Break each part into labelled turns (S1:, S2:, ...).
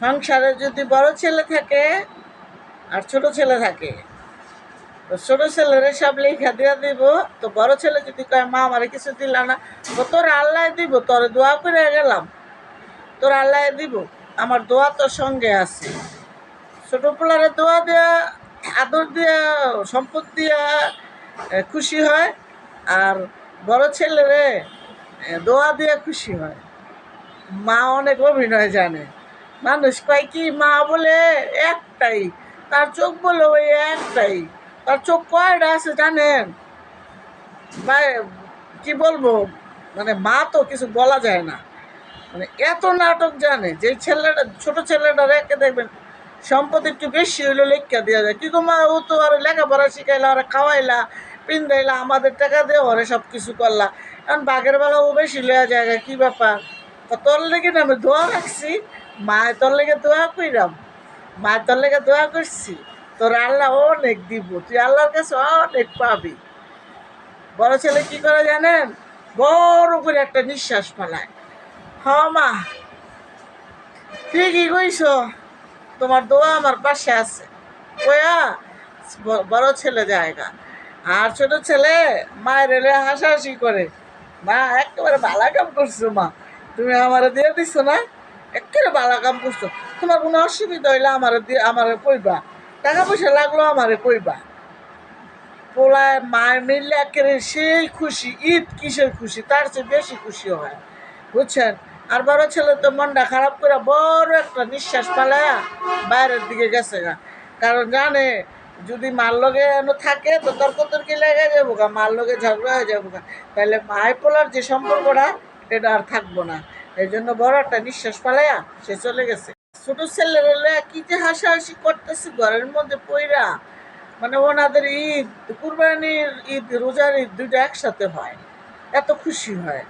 S1: সংসারে যদি বড় ছেলে থাকে আর ছোট ছেলে থাকে তো ছোট ছেলেরে সব লেখা দিয়া দিব তো বড় ছেলে যদি কয় মা আমার কিছু দিল না। তো তোর আল্লাহ দিব তোর দোয়া করে গেলাম। তোর আল্লাহ দিব। আমার দোয়া তোর সঙ্গে আছে। ছোট পোলারে দোয়া দেওয়া আদর দিয়া সম্পদ এ, খুশি হয়। আর বড় ছেলেরে দোয়া দিয়া খুশি হয়। মা অনেক অভিনয় জানে। মানুষ কয় কি, মা বলে একটাই। তার চোখ বলে ওই একটাই। তার চোখ কয়টা আছে জানেন? কি বলব? মানে মা তো কিছু বলা যায় না। মানে এত নাটক জানে, যে ছেলেটা, ছোট ছেলেটা রেখে দেখবেন, সম্পদ একটু বেশি হইল লেখা দেওয়া যায়। কি গো মা, ও তো আর লেখাপড়া শিখাইলা ওরা খাওয়াইলা পিন্দাইলা আমাদের টাকা দিয়ে ওরে সব কিছু করলা। এখন বাঘের বেলা ও বেশি লয়া যায় কি ব্যাপার? তোর লেগে আমি দোয়া রাখছি? মায় তোর লেগে দোয়া কইরাম। মা তোর লেগে দোয়া করছি। তোর আল্লাহ অনেক দিব। তুই আল্লাহর কাছে অনেক পাবি। বড় ছেলে কি করে জানেন? বড় করে একটা নিঃশ্বাস ফেলায়। হ মা। ঠিকই কইছ। তোমার দোয়া আমার পাশে আছে। কয়া বড় ছেলে জায়গা। আর ছোট ছেলে মায়ের এলে হাসাহাসি করে। মা, একেবারে ভালো কাম করছ মা। তুমি আমার দিয়ে দিছো না? একেবারে বালা কাম করছ। তোমার কোনো অসুবিধা হইলে আমার দিয়ে আমার কইবা। টাকা পয়সা লাগল আমারে কইবা। পোলায় মায়ের মিললে একেবারে সেই খুশি, ঈদ কিসের খুশি, তার চেয়ে বেশি খুশি হয়। বুঝছেন? আর বড় ছেলে তো মনটা খারাপ করে বড় একটা নিঃশ্বাস পালায়া বাইরের দিকে গেছে গা। কারণ জানে, যদি মার লগে থাকে তো তর্ক তর্কি লেগে যাব গা, মার লগে ঝগড়া হয়ে যাব গা। তাহলে মায় পোলার যে সম্পর্কটা, এটা আর থাকব না। এই জন্য বড় একটা নিঃশ্বাস পালায়া সে চলে গেছে। ছোট ছেলেরা কি যে হাসাহাসি করতেছে, ঘরের মধ্যে পইরা। মানে ওনাদের ঈদ, কুরবানির ঈদ, রোজার ঈদ দুইটা একসাথে হয়। এত খুশি হয়।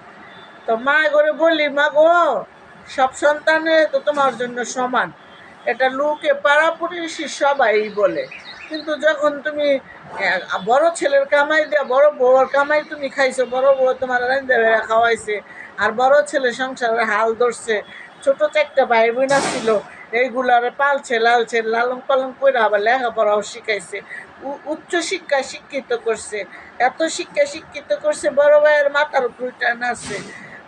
S1: তো মা করে বলি, মা গো, সব সন্তানে তো তোমার জন্য সমান। এটা লোকে পাড়া পড়িশি সবাই বলে। কিন্তু যখন তুমি বড় ছেলের কামাই দেয়া, বড় বউর কামাই তুমি খাইছো, বড় বউ তোমার খাওয়াইছে আর বড় ছেলে সংসারের হাল ধরছে। ছোট চারটা ভাই বোনা ছিল এইগুলারে পালছে, লালছে লালন পালন করে আবার লেখাপড়াও শিখাইছে। উচ্চ শিক্ষায় শিক্ষিত করছে। এত শিক্ষা শিক্ষিত করছে, বড় ভাইয়ের মাথার উপর টান আছে।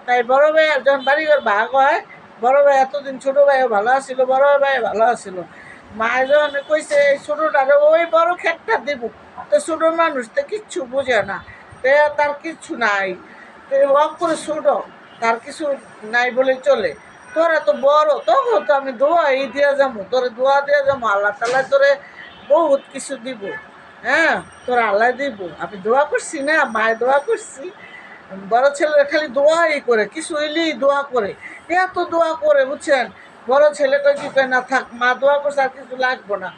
S1: তাই বড় ভাইয়ের যখন বাড়িঘর ভাগ হয়, বড় ভাই এতদিন ছোট ভাইও ভালো আছিল, বড় ভাই ভালো আছিল। মা যখন কইছে ছোটটারে ওই বড় খেটটা দিব। তো ছোট মানুষ তো কিচ্ছু বোঝে না। তার কিচ্ছু নাই। করে ছোট। তার কিছু নাই বলে চলে। তোরা তো বড়, তখন তো আমি দোয়া এই দিয়া যাব, তোরে দোয়া দিয়া যাব, আল্লাহ তালা তোরে বহুত কিছু দিব। হ্যাঁ তোরা আল্লাহ দিব। আমি দোয়া করছি না মায়ের দোয়া করছি। বড় ছেলেরা খালি দোয়াই করে, কিছু হইলেই দোয়া করে। এত দোয়া করে, বুঝছেন? বড় ছেলেটা কি না থাক, মা দোয়া করছে, আর কিছু লাগবো না।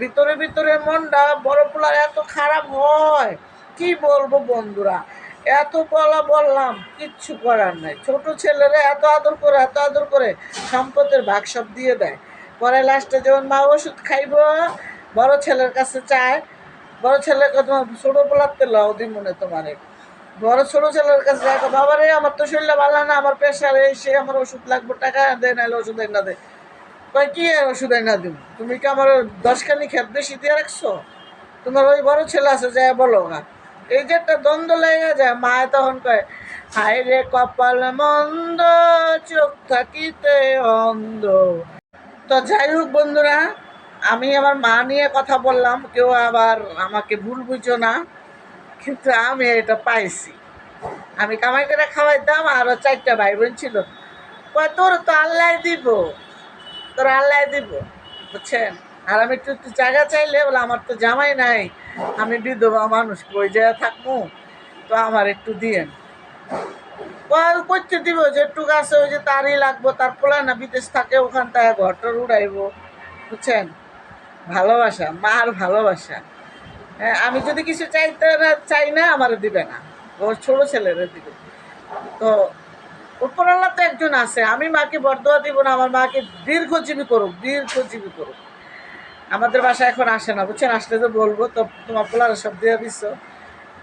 S1: ভিতরে ভিতরে মনটা বড় পোলার এত খারাপ হয়। কি বলব বন্ধুরা? এত বলা বললাম, কিচ্ছু করার নাই। ছোট ছেলেরা এত আদর করে, এত আদর করে সম্পদের ভাগ সব দিয়ে দেয়। পরে লাস্টে যখন মা ওষুধ খাইব, বড় ছেলের কাছে চায়, বড় ছেলেকে তোমার ছোট পোলাতে লও মনে তোমারে। বড় ছোট ছেলের কাছে যায় বাবা রে আমার তো শরীরটা ভালো না, আমার প্রেশার এসে আমার ওষুধ লাগবে, টাকা দেয় নাহলে ওষুধ না দে। কয়, কি আর ওষুধ না দিব? তুমি কি আমার দশখানি খেত বেশি দিয়ে রাখছো? তোমার ওই বড় ছেলে আছে যায় বলো না এই যে একটা দ্বন্দ্ব লেগে যায়, মায় তখন কয়, হায় রে কপাল মন্দ, চোখ থাকিতে অন্ধ। তো যাই হোক বন্ধুরা, আমি আমার মা নিয়ে কথা বললাম, কেউ আবার আমাকে ভুল বুঝো না, কিন্তু আমি এটা পাইছি। আমি কামাই করে খাওয়াইতাম আরও চারটা ভাই বোন ছিল তোর তো আল্লাহ দিব, তোর আল্লাহ দিব, বুঝছেন? আর আমি একটু একটু জায়গা চাইলে বলে আমার তো জামাই নাই। আমি বিধবা মানুষ, কই জায়গা থাকব তো আমার একটু দিয়েন। করতে দিব যেটুক আছে ওই যে তারই লাগবো, তার পোলা না বিদেশ থাকে, ওখান থেকে ঘরটার উড়াইবো। বুঝছেন? ভালোবাসা, মার ভালোবাসা। হ্যাঁ আমি যদি কিছু চাইতে না চাই না, আমার দিবে না। ওর ছোট ছেলেরা দিবে। তো উপরাল্লা তো একজন আছে, আমি মাকে বরদোয়া দিব না, আমার মাকে দীর্ঘজীবী করুক দীর্ঘজীবী করুক। আমাদের বাসা এখন আসে না, বুঝছেন? আসলে তো বলব, তো তোমার পোলারা সব দিয়ে দিচ্ছ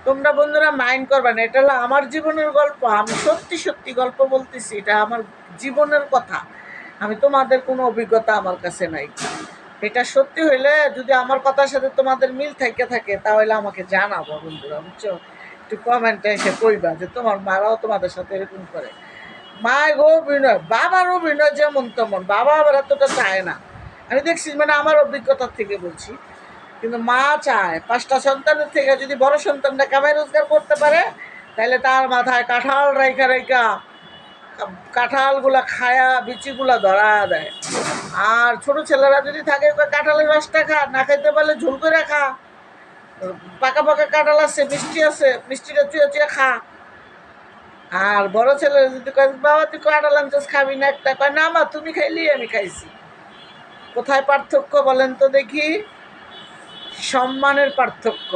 S1: তোমরা বন্ধুরা মাইন্ড করবে না, এটা হলো আমার জীবনের গল্প, আমি সত্যি সত্যি গল্প বলতেছি, এটা আমার জীবনের কথা। আমি তোমাদের কোনো অভিজ্ঞতা আমার কাছে নাই। এটা সত্যি হইলে যদি আমার কথার সাথে তোমাদের মিল থেকে থাকে, তাহলে আমাকে জানাব বন্ধুরা, বুঝছ? একটু কমেন্টে এসে কইবা যে তোমার মারাও তোমাদের সাথে এরকম করে। মায়ের অভিনয়, বাবার অভিনয় যেমন তেমন, বাবা আবার এতটা চায় না। আমি দেখছি মানে আমার অভিজ্ঞতার থেকে বলছি, কিন্তু মা চায় পাঁচটা সন্তানের থেকে যদি বড় সন্তানটা কামাই রোজগার করতে পারে, তাহলে তার মাথায় কাঁঠাল রাইখা রাইখা কাঁঠালগুলা খায়া বিচিগুলা ধরা দেয়। আর ছোট ছেলেরা যদি থাকে কাঁঠালের রসটা খা, না খাইতে পারলে ঝোল করে খা। পাকা পাকা কাঁঠাল আছে, মিষ্টি আছে, মিষ্টিটা চুয়ে চুয়ে খা। আর বড় ছেলে যদি কয়, বাবা, তুই কাঁঠাল আনছিস, খাবি না একটা? কয়, না মা, তুমি খাইলি আমি খাইছি। কোথায় পার্থক্য বলেন তো দেখি? সম্মানের পার্থক্য।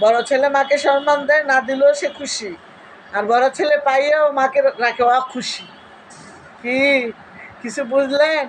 S1: বড় ছেলে মাকে সম্মান দেয়, না দিলেও সে খুশি। আর বড় ছেলে পাইয়েও মাকে রাখে খুশি কি? কিছু বুঝলেন?